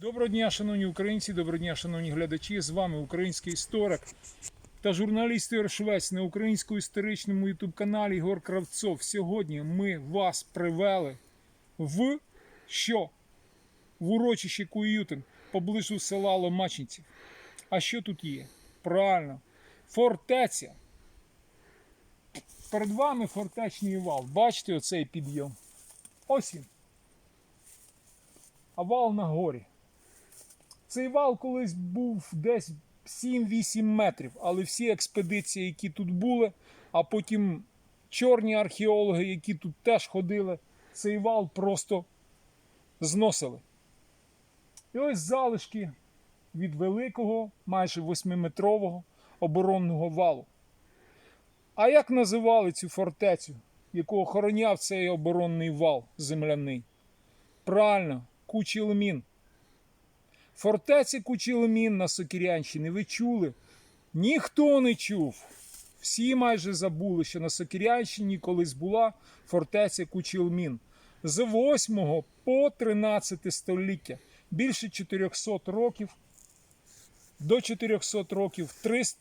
Доброго дня, шановні українці, доброго дня, шановні глядачі. З вами український історик та журналіст Ігор Швець на українському історичному ютуб-каналі Ігор Кравцов. Сьогодні ми вас привели в що? В урочище Куютин поблизу села Ломачинців. А що тут є? Правильно, фортеця. Перед вами фортечний вал. Бачите оцей підйом? Ось він. А вал на горі. Цей вал колись був десь 7-8 метрів, але всі експедиції, які тут були, а потім чорні археологи, які тут теж ходили, цей вал просто зносили. І ось залишки від великого, майже 8-метрового оборонного валу. А як називали цю фортецю, яку охороняв цей оборонний вал земляний? Правильно, Кучілмін. Фортеці Кучілмін на Сокирянщині ви чули? Ніхто не чув. Всі майже забули, що на Сокирянщині колись була фортеця Кучілмін. З 8 по 13 століття. Більше 400 років. До 400 років. 300,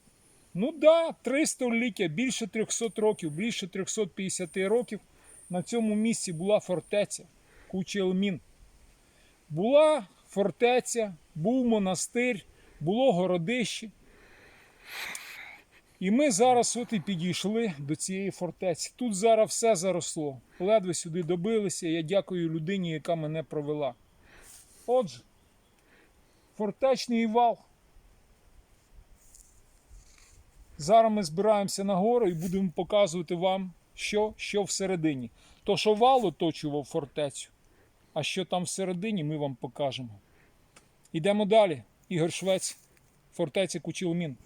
ну да, 3 століття, більше 300 років, більше 350 років. На цьому місці була фортеця Кучілмін. Була фортеця, був монастир, було городище. І ми зараз от і підійшли до цієї фортеці. Тут зараз все заросло. Ледве сюди добилися. Я дякую людині, яка мене провела. Отже, фортечний вал. Зараз ми збираємося на гору і будемо показувати вам, що, що всередині. То, що вал оточував фортецю, а що там всередині, ми вам покажемо. Йдемо далі. Ігор Швець, фортеця Кучілмін.